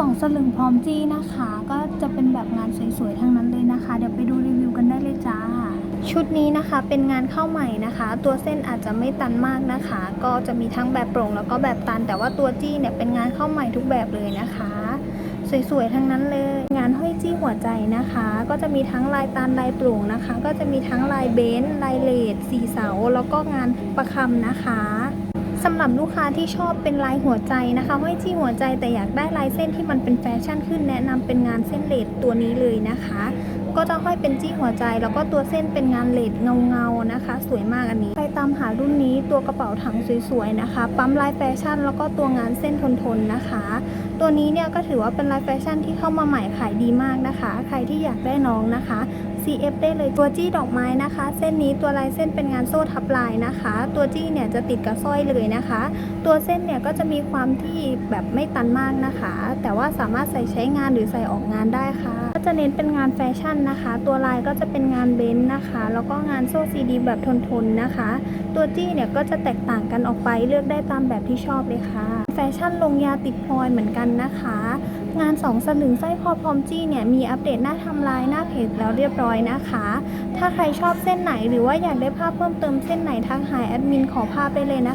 สองสลึงพร้อมจี้นะคะ ก็จะเป็นแบบงานสวยๆทั้งนั้นเลยนะคะ เดี๋ยวไปดูรีวิวกันได้เลยจ้า ชุดนี้นะคะเป็นงานเข้าใหม่นะคะ ตัวเส้นอาจจะไม่ตันมากนะคะ ก็จะมีทั้งแบบโปร่งแล้วก็แบบตัน แต่ว่าตัวจี้เนี่ยเป็นงานเข้าใหม่ทุกแบบเลยนะคะ สวยๆทั้งนั้นเลย งานห้อยจี้หัวใจนะคะ ก็จะมีทั้งลายตันลายโปร่งนะคะ ก็จะมีทั้งลายเบนซ์ลายเลดสีเสาแล้วก็งานประคำนะคะ สำหรับลูกค้าที่ชอบเป็นลายหัวใจนะคะห้อยจี้หัวใจแต่อยากได้ลายเส้นที่มันเป็นแฟชั่นขึ้นแนะนำเป็นงานเส้นเลดตัวนี้เลยนะคะ ก็จะห้อยเป็นจี้หัวใจ แล้วก็ตัวเส้นเป็นงานเลดเงาๆนะคะ สวยมากอันนี้ามหารุ่นนี้ตัวกระเป๋าถังสวยๆนะคะ ปั๊มลายแฟชั่น แล้วก็ตัวงานเส้นทนๆนะคะ ตัวนี้เนี่ยก็ถือว่าเป็นลายแฟชั่นที่เข้ามาใหม่ขายดีมากนะคะ ใครที่อยากได้น้องนะคะ CF ได้เลยตัวจี้ดอกไม้นะคะ เส้นนี้ตัวลายเส้นเป็นงานโซ่ทับลายนะคะ ตัวจี้เนี่ยจะติดกับสร้อยเลยนะคะ ตัวเส้นเนี่ยก็จะมีความที่แบบไม่ตันมากนะคะ แต่ว่าสามารถใส่ใช้งานหรือใส่ออกงานได้ค่ะก็จะ เน้นเป็นงานแฟชั่นนะคะ ตัวลายก็จะเป็นงานเบนซ์นะคะ แล้วก็งานโซ่ซีดีแบบทนๆนะคะ ตัวจี้เนี่ยก็จะแตกต่างกันออกไปเลือกได้ตามแบบที่ชอบเลยค่ะ แฟชั่นลงยาติดพลอยเหมือนกันนะคะ งานสองสลึงสร้อยคอพร้อมจี้เนี่ยมีอัปเดตหน้าทำลายหน้าเพจแล้วเรียบร้อยนะคะ ถ้าใครชอบเส้นไหนหรือว่าอยากได้ภาพเพิ่มเติมเส้นไหนทักหาแอดมินขอภาพได้เลยนะคะ